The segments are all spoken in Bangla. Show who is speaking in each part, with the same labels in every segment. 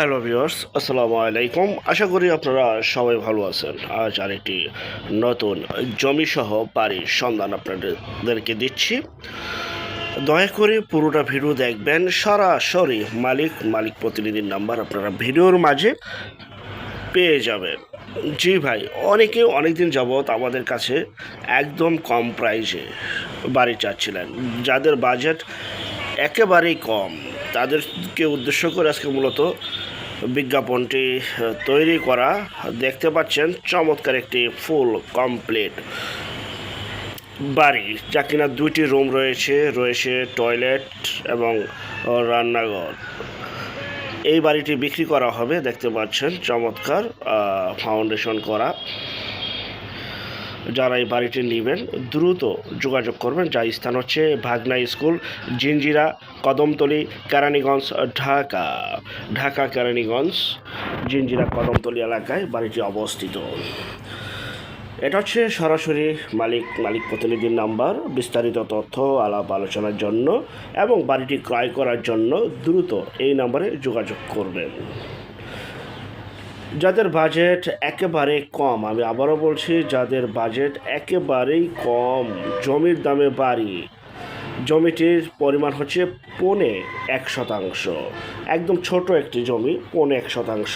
Speaker 1: হ্যালো ভিউয়ার্স, আসসালামু আলাইকুম। আশা করি আপনারা সবাই ভালো আছেন। আজ আরেকটি নতুন জমিসহ বাড়ির সন্ধান আপনাদেরকে দিচ্ছি। দয়া করে পুরোটা ভিডিও দেখবেন। সরাসরি মালিক মালিক প্রতিনিধির নাম্বার আপনারা ভিডিওর মাঝে পেয়ে যাবেন। জি ভাই, অনেকে অনেক দিন যাবৎ আমাদের কাছে একদম কম প্রাইসে বাড়ি চাচ্ছিলেন। যাদের বাজেট একেবারেই কম। তাদেরকে উদ্দেশ্য করে আজকে মূলত বিজ্ঞাপনটি তৈরি করা। দেখতে পাচ্ছেন, চমৎকার একটি ফুল কমপ্লিট বাড়ি। যা কিনা দুইটি রুম রয়েছে রয়েছে টয়লেট এবং রান্নাঘর। এই বাড়িটি বিক্রি করা হবে, দেখতে পাচ্ছেন, চমৎকার ফাউন্ডেশন করা। যারা এই বাড়িটি নেবেন দ্রুত যোগাযোগ করবেন, যা স্থান হচ্ছে ভাগনা স্কুল জিঞ্জিরা কদমতলি, কেরানীগঞ্জ, ঢাকা। ঢাকা, কেরানীগঞ্জ জিঞ্জিরা কদমতলি এলাকায় বাড়িটি অবস্থিত। এটা হচ্ছে সরাসরি মালিক মালিক প্রতিনিধির নাম্বার। বিস্তারিত তথ্য, আলাপ আলোচনার জন্য এবং বাড়িটি ক্রয় করার জন্য দ্রুত এই নাম্বারে যোগাযোগ করবেন। যাদের বাজেট একেবারে কম, আমি আবারও বলছি, যাদের বাজেট একেবারেই কম, জমির দামে বাড়ি, জমিটির পরিমাণ হচ্ছে পৌনে এক শতাংশ। একদম ছোট একটি জমি, পৌনে এক শতাংশ।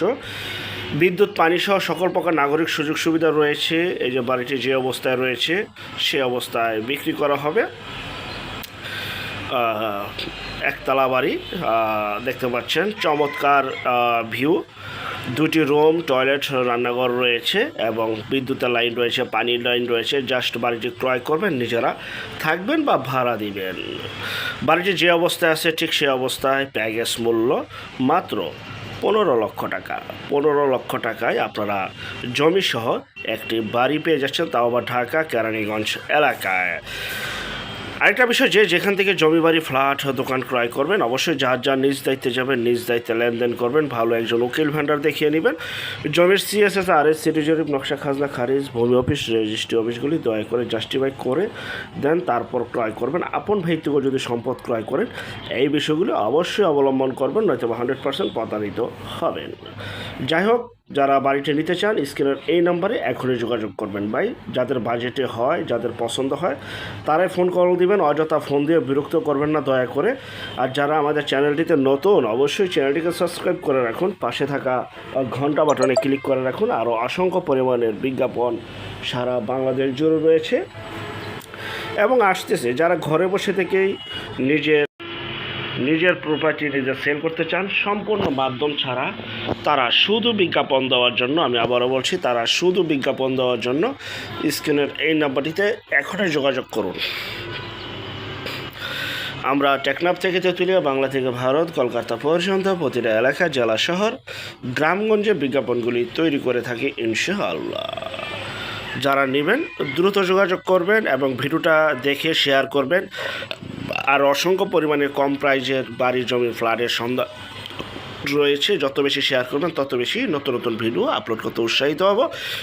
Speaker 1: বিদ্যুৎ, পানি সহ সকল প্রকার নাগরিক সুযোগ সুবিধা রয়েছে, এই যে বাড়িটি যে অবস্থায় রয়েছে, সে অবস্থায় বিক্রি করা হবে। একতলা বাড়ি দেখতে পাচ্ছেন, চমৎকার ভিউ দুটি রুম, টয়লেট, রান্নাঘর রয়েছে এবং বিদ্যুতের লাইন রয়েছে, পানির লাইন রয়েছে। জাস্ট বাড়িটি ক্রয় করবেন, নিজেরা থাকবেন বা ভাড়া দিবেন। বাড়িটি যে অবস্থায় আছে ঠিক সেই অবস্থায় প্যাকেজ মূল্য মাত্র পনেরো লক্ষ টাকা। পনেরো লক্ষ টাকায় আপনারা জমিসহ একটি বাড়ি পেয়ে যাচ্ছেন, তাও আবার ঢাকা, কেরানীগঞ্জ এলাকায়। আরেকটা বিষয় যে যেখান থেকে জমি বাড়ি, ফ্ল্যাট, দোকান ক্রয় করবেন, অবশ্যই যার যার নিজ দায়িত্বে যাবেন, নিজ দায়িত্বে লেনদেন করবেন, ভালো একজন উকিল ভ্যান্ডার দেখিয়ে নেবেন। জমির সিএসএস আর এস সিটি জরিপ নকশা, খাজনা, খারিজ, ভূমি অফিস, রেজিস্ট্রি অফিসগুলি দয়া করে জাস্টিফাই করে দেন, তারপর ক্রয় করবেন। আপন ভিত্তিক যদি সম্পদ ক্রয় করেন, এই বিষয়গুলি অবশ্যই অবলম্বন করবেন নয়তো হান্ড্রেড পার্সেন্ট প্রতারিত হবেন। যাই হোক, যারা বাড়িটি নিতে চান, স্ক্রিনের এই নাম্বারে এখনই যোগাযোগ করবেন ভাই। যাদের বাজেটে হয়, যাদের পছন্দ হয়, তারাই ফোন কল দিবেন, অযথা ফোন দিয়ে বিরক্ত করবেন না, দয়া করে। আর যারা আমাদের চ্যানেলটিতে নতুন, অবশ্যই চ্যানেলটিকে সাবস্ক্রাইব করে রাখুন, পাশে থাকা ঘণ্টা বাটনে ক্লিক করে রাখুন। আরও অসংখ্য পরিমাণের বিজ্ঞাপন সারা বাংলাদেশ জুড়ে রয়েছে। এবং আসতেছে, যারা ঘরে বসে থেকেই নিজের নিজের প্রপার্টি নিজে সেল করতে চান, সম্পূর্ণ মাধ্যম ছাড়া তারা শুধু বিজ্ঞাপন দেওয়ার জন্য, আমি আবারও বলছি, তারা শুধু বিজ্ঞাপন দেওয়ার জন্য স্ক্রিনের এই নাম্বারটিতে এখনই যোগাযোগ করুন। আমরা টেকনাফ থেকে তেঁতুলিয়া, বাংলা থেকে ভারত, কলকাতা পর্যন্ত প্রতিটা এলাকা, জেলা, শহর, গ্রামগঞ্জে বিজ্ঞাপনগুলি তৈরি করে থাকি ইনশাআল্লাহ। যারা নেবেন, দ্রুত যোগাযোগ করবেন এবং ভিডিওটা দেখে শেয়ার করবেন। আর অসংখ্য পরিমাণে কম প্রাইজের বাড়ির জমির ফ্ল্যাটের সন্ধ্যা রয়েছে। যত বেশি শেয়ার করবেন, তত বেশি নতুন নতুন ভিডিও আপলোড করতে উৎসাহিত হব।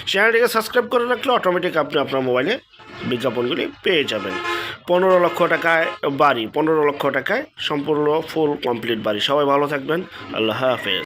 Speaker 1: চ্যানেলটিকে সাবস্ক্রাইব করে রাখলে অটোমেটিক আপনি আপনার মোবাইলে বিজ্ঞাপনগুলি পেয়ে যাবেন। পনেরো লক্ষ টাকায় বাড়ি, পনেরো লক্ষ টাকায় সম্পূর্ণ ফুল কমপ্লিট বাড়ি। সবাই ভালো থাকবেন। আল্লাহ হাফেজ।